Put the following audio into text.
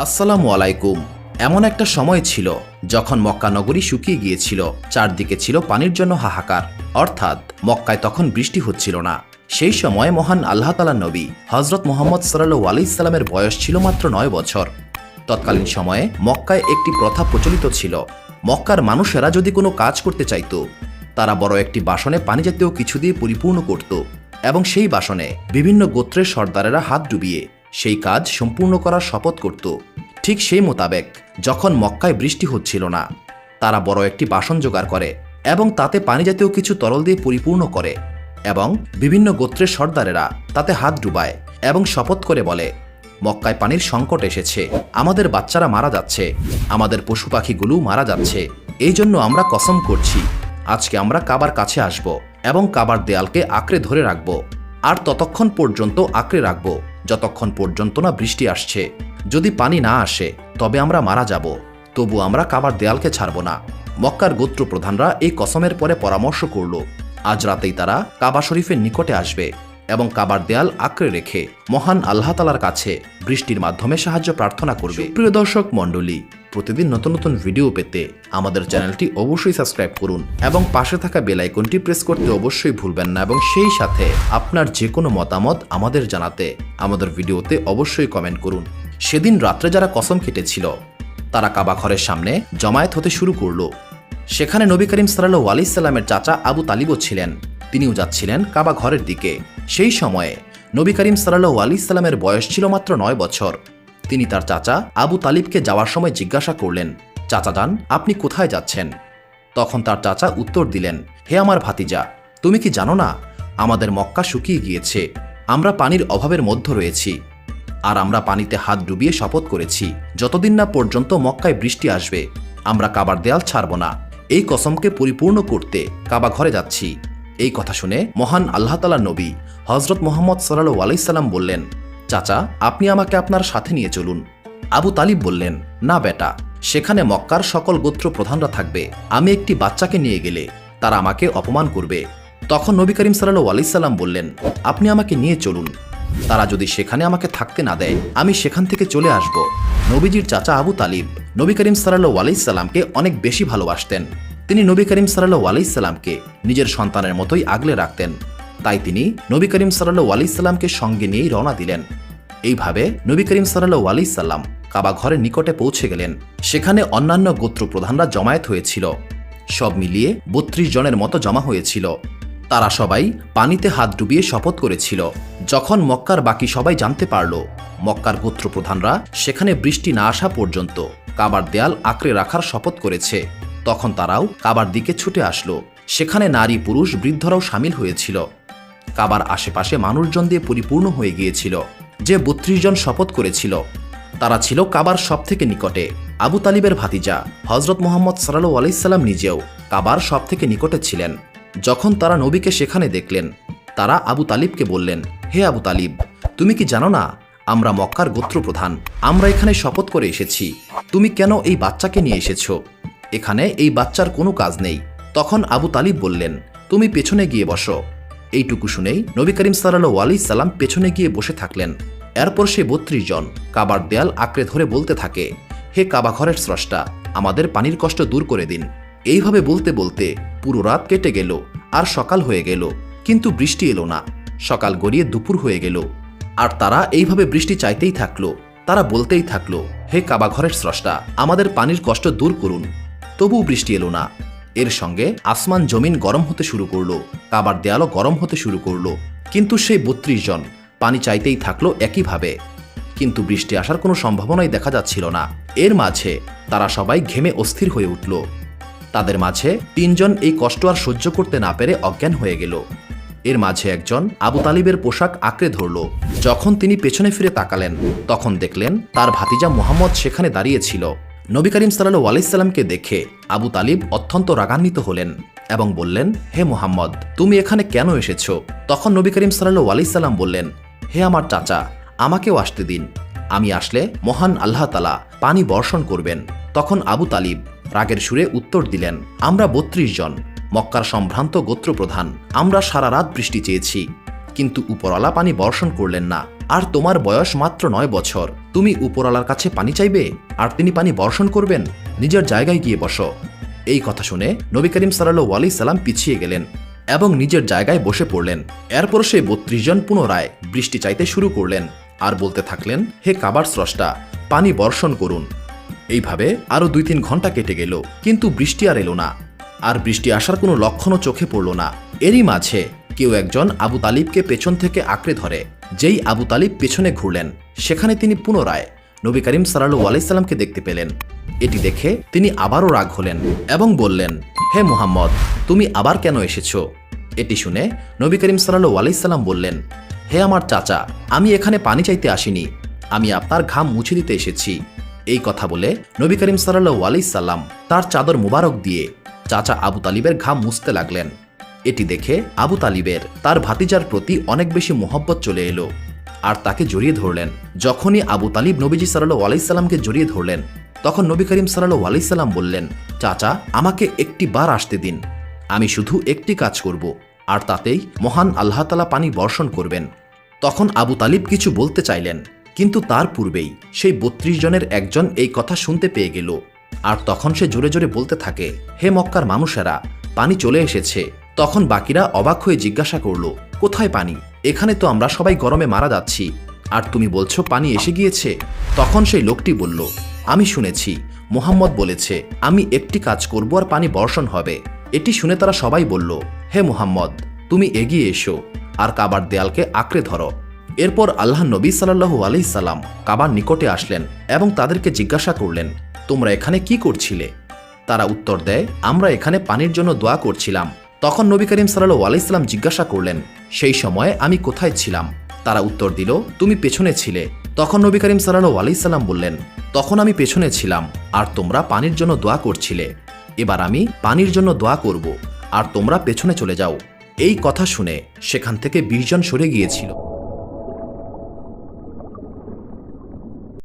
আসসালামু আলাইকুম। এমন একটা সময় ছিল যখন মক্কা নগরী শুকিয়ে গিয়েছিল। চারদিকে ছিল পানির জন্য হাহাকার। অর্থাৎ মক্কায় তখন বৃষ্টি হচ্ছিল না। সেই সময় মহান আল্লাহ তালা নবী হজরত মোহাম্মদ সাল্লু আলি ইসলামের বয়স ছিল মাত্র নয় বছর। তৎকালীন সময়ে মক্কায় একটি প্রথা প্রচলিত ছিল। মক্কার মানুষেরা যদি কোনো কাজ করতে চাইত, তারা বড় একটি বাসনে পানি জাতীয় কিছু দিয়ে পরিপূর্ণ করত এবং সেই বাসনে বিভিন্ন গোত্রের সর্দারেরা হাত ডুবিয়ে সেই কাজ সম্পূর্ণ করার শপথ করত। ঠিক সেই মোতাবেক যখন মক্কায় বৃষ্টি হচ্ছিল না, তারা বড় একটি বাসন জোগাড় করে এবং তাতে পানি জাতীয় কিছু তরল দিয়ে পরিপূর্ণ করে এবং বিভিন্ন গোত্রের সর্দারেরা তাতে হাত ডুবায় এবং শপথ করে বলে, মক্কায় পানির সংকট এসেছে, আমাদের বাচ্চারা মারা যাচ্ছে, আমাদের পশু পাখিগুলো মারা যাচ্ছে, এই জন্য আমরা কসম করছি, আজকে আমরা কাবার কাছে আসব এবং কাবার দেয়ালকে আঁকড়ে ধরে রাখব, আর ততক্ষণ পর্যন্ত আঁকড়ে রাখব। যতক্ষণ পর্যন্ত না বৃষ্টি আসছে। যদি পানি না আসে, তবে আমরা মারা যাব। তবু আমরা কাবার দেয়ালকে ছাড়ব না। মক্কার গোত্র প্রধানরা এই কসমের পরে পরামর্শ করল, আজ রাতেই তারা কাবা শরীফের নিকটে আসবে। এবং কাবার দেয়াল আঁকড়ে রেখে মহান আল্লাহ তালার কাছে বৃষ্টির মাধ্যমে সাহায্য প্রার্থনা করবে। প্রিয় দর্শক মণ্ডলী, প্রতিদিন নতুন নতুন ভিডিও পেতে আমাদের চ্যানেলটি অবশ্যই সাবস্ক্রাইব করুন এবং পাশে থাকা বেল আইকনটি প্রেস করতে অবশ্যই ভুলবেন না এবং সেই সাথে আপনার যে কোনো মতামত আমাদের জানাতে, আমাদের ভিডিওতে অবশ্যই কমেন্ট করুন। সেদিন রাত্রে যারা কসম কেটেছিল, তারা কাবা ঘরের সামনে জমায়েত হতে শুরু করল। সেখানে নবী করিম সাল্লাহ আলি সাল্লামের চাচা আবু তালিবও ছিলেন। তিনিও যাচ্ছিলেন কাবা ঘরের দিকে। সেই সময়ে নবী করিম সাল্লাহ আলি সাল্লামের বয়স ছিল মাত্র নয় বছর। তিনি তার চাচা আবু তালিবকে যাওয়ার সময় জিজ্ঞাসা করলেন, চাচা যান আপনি কোথায় যাচ্ছেন? তখন তার চাচা উত্তর দিলেন, হে আমার ভাতিজা, তুমি কি জানো না, আমাদের মক্কা শুকিয়ে গিয়েছে, আমরা পানির অভাবের মধ্যে রয়েছি, আর আমরা পানিতে হাত ডুবিয়ে শপথ করেছি, যতদিন না পর্যন্ত মক্কায় বৃষ্টি আসবে, আমরা কাবার দেয়াল ছাড়ব না, এই কসমকে পরিপূর্ণ করতে কাবা ঘরে যাচ্ছি। এই কথা শুনে মহান আল্লাহ তালা নবী হজরত মোহাম্মদ সাল্লু আলাইসাল্লাম বললেন, চাচা, আপনি আমাকে আপনার সাথে নিয়ে চলুন। আবু তালিব বললেন, না বেটা, সেখানে মক্কার সকল গোত্র প্রধানরা থাকবে। আমি একটি বাচ্চাকে নিয়ে গেলে তারা আমাকে অপমান করবে। তখন নবী করিম সাল্লু আলাইসাল্লাম বললেন, আপনি আমাকে নিয়ে চলুন। তারা যদি সেখানে আমাকে থাকতে না দেয়, আমি সেখান থেকে চলে আসব। নবীজির চাচা আবু তালিব নবী করিম সাল্লাহ আলাইসাল্লামকে অনেক বেশি ভালোবাসতেন। তিনি নবী করিম সাল্লাহ আলাইসাল্লামকে নিজের সন্তানের মতোই আগলে রাখতেন। তাই তিনি নবী করিম সাল্লাহ আলাইসাল্লামকে সঙ্গে নিয়েই রওনা দিলেন। এইভাবে নবী করিম সাল্লাহ আলাইসাল্লাম কাবা ঘরের নিকটে পৌঁছে গেলেন। সেখানে অন্যান্য গোত্র প্রধানরা জমায়েত হয়েছিল। সব মিলিয়ে বত্রিশ জনের মতো জমা হয়েছিল। তারা সবাই পানিতে হাত ডুবিয়ে শপথ করেছিল। যখন মক্কার বাকি সবাই জানতে পারল, মক্কার গোত্র প্রধানরা সেখানে বৃষ্টি না আসা পর্যন্ত কাবার দেয়াল আঁকড়ে রাখার শপথ করেছে। তখন তারাও কাবার দিকে ছুটে আসলো। সেখানে নারী পুরুষ বৃদ্ধরাও সামিল হয়েছিল। কাবার আশেপাশে মানুষজন দিয়ে পরিপূর্ণ হয়ে গিয়েছিল, যে বত্রিশ জন শপথ করেছিল। তারা ছিল কাবার সব থেকে নিকটে। আবু তালিবের ভাতিজা হজরত মোহাম্মদ সাল্লু আলাইসাল্লাম নিজেও কাবার সব থেকে নিকটে ছিলেন। যখন তারা নবীকে সেখানে দেখলেন, তারা আবু তালিবকে বললেন, হে আবু তালিব, তুমি কি জানো না, আমরা মক্কার গোত্র প্রধান আমরা এখানে শপথ করে এসেছি। তুমি কেন এই বাচ্চাকে নিয়ে এসেছ? এখানে এই বাচ্চার কোনো কাজ নেই। তখন আবু তালিব বললেন, তুমি পেছনে গিয়ে বসো। এইটুকু শুনেই নবী করিম সাল্লাহ আলি সাল্লাম পেছনে গিয়ে বসে থাকলেন। এরপর সে বত্রিশ জন কাবার দেয়াল আঁকড়ে ধরে বলতে থাকে, হে কাবা ঘরের স্রষ্টা, আমাদের পানির কষ্ট দূর করে দিন। এইভাবে বলতে বলতে পুরো রাত কেটে গেল আর সকাল হয়ে গেল, কিন্তু বৃষ্টি এলো না। সকাল গড়িয়ে দুপুর হয়ে গেল। আর তারা এইভাবে বৃষ্টি চাইতেই থাকল, তারা বলতেই থাকল, হে কাবা ঘরের স্রষ্টা, আমাদের পানির কষ্ট দূর করুন। তবুও বৃষ্টি এলো না। এর সঙ্গে আসমান জমিন গরম হতে শুরু করল, কাবার দেয়ালও গরম হতে শুরু করল। কিন্তু সেই বত্রিশ জন পানি চাইতেই থাকল একইভাবে। কিন্তু বৃষ্টি আসার কোনো সম্ভাবনাই দেখা যাচ্ছিল না। এর মাঝে তারা সবাই ঘেমে অস্থির হয়ে উঠল। তাদের মাঝে তিনজন এই কষ্ট আর সহ্য করতে না পেরে অজ্ঞান হয়ে গেল। এর মাঝে একজন আবু তালিবের পোশাক আঁকড়ে ধরল। যখন তিনি পেছনে ফিরে তাকালেন, তখন দেখলেন তার ভাতিজা মোহাম্মদ সেখানে দাঁড়িয়েছিল নবী করিম সাল্লু আলাইসাল্লামকে দেখে আবু তালিব অত্যন্ত রাগান্বিত হলেন এবং বললেন, হে মোহাম্মদ, তুমি এখানে কেন এসেছ? তখন নবী করিম সাল্লু আলাইসাল্লাম বললেন, হে আমার চাচা, আমাকেও আসতে দিন। আমি আসলে মহান আল্লাহ তালা পানি বর্ষণ করবেন। তখন আবু তালিব রাগের সুরে উত্তর দিলেন, আমরা বত্রিশ জন, মক্কার সম্ভ্রান্ত গোত্রপ্রধান, আমরা সারা রাত বৃষ্টি চেয়েছি। কিন্তু উপরওয়ালা পানি বর্ষণ করলেন না। আর তোমার বয়স মাত্র নয় বছর। তুমি উপরওয়ালার কাছে পানি চাইবে? আর তিনি পানি বর্ষণ করবেন? নিজের জায়গায় গিয়ে বসো। এই কথা শুনে নবী করিম সাল্লু আলি সাল্লাম পিছিয়ে গেলেন এবং নিজের জায়গায় বসে পড়লেন। এরপর সে বত্রিশ জন পুনরায় বৃষ্টি চাইতে শুরু করলেন আর বলতে থাকলেন, হে কাবার স্রষ্টা, পানি বর্ষণ করুন। এইভাবে আরও দুই তিন ঘণ্টা কেটে গেল, কিন্তু বৃষ্টি আর এলো না। আর বৃষ্টি আসার কোনো লক্ষণও চোখে পড়ল না। এরই মাঝে কেউ একজন আবু তালিবকে পেছন থেকে আঁকড়ে ধরে, যেই আবু তালিব পেছনে ঘুরলেন। সেখানে তিনি পুনরায় নবী করিম সাল্লু আলাইসাল্লামকে দেখতে পেলেন। এটি দেখে তিনি আবারও রাগ হলেন এবং বললেন, হে মুহাম্মদ, তুমি আবার কেন এসেছ? এটি শুনে নবী করিম সাল্লু আলাইসাল্লাম বললেন, হে আমার চাচা, আমি এখানে পানি চাইতে আসিনি। আমি আপনার ঘাম মুছে দিতে এসেছি। এই কথা বলে নবী করিম সাল্লু আলাইসাল্লাম তার চাদর মুবারক দিয়ে চাচা আবু তালিবের ঘাম মুছতে লাগলেন। এটি দেখে আবু তালিবের তার ভাতিজার প্রতি অনেক বেশি মোহব্বত চলে এলো আর তাকে জড়িয়ে ধরলেন। যখনই আবু তালিব নবীজি সাল্লু আলাইসাল্লামকে জড়িয়ে ধরলেন, তখন নবী করিম সাল্লু আলাইসাল্লাম বললেন, চাচা, আমাকে একটি বার আসতে দিন। আমি শুধু একটি কাজ করব, আর তাতেই মহান আল্লাহ তালা পানি বর্ষণ করবেন। তখন আবু তালিব কিছু বলতে চাইলেন, কিন্তু তার পূর্বেই সেই বত্রিশ জনের একজন এই কথা শুনতে পেয়ে গেল। আর তখন সে জোরে জোরে বলতে থাকে, হে মক্কার মানুষেরা, পানি চলে এসেছে। তখন বাকিরা অবাক হয়ে জিজ্ঞাসা করল, কোথায় পানি? এখানে তো আমরা সবাই গরমে মারা যাচ্ছি। আর তুমি বলছো পানি এসে গিয়েছে? তখন সেই লোকটি বলল, আমি শুনেছি। মোহাম্মদ বলেছে, আমি একটি কাজ করব আর পানি বর্ষণ হবে। এটি শুনে তারা সবাই বলল, হে মুহাম্মদ, তুমি এগিয়ে এসো আর কাবার দেয়ালকে আঁকড়ে ধরো। এরপর আল্লাহ নবী সাল্লাহু আলি সাল্লাম কাবার নিকটে আসলেন এবং তাদেরকে জিজ্ঞাসা করলেন, তোমরা এখানে কি করছিলে? তারা উত্তর দেয়, আমরা এখানে পানির জন্য দোয়া করছিলাম। তখন নবী করিম সাল্লু আলাইসাল্লাম জিজ্ঞাসা করলেন, সেই সময়ে আমি কোথায় ছিলাম? তারা উত্তর দিল, তুমি পেছনে ছিলে। তখন নবী করিম সাল্লু আলাইসাল্লাম বললেন, তখন আমি পেছনে ছিলাম, আর তোমরা পানির জন্য দোয়া করছিলে। এবার আমি পানির জন্য দোয়া করব, আর তোমরা পেছনে চলে যাও। এই কথা শুনে সেখান থেকে বিশজন সরে গিয়েছিল।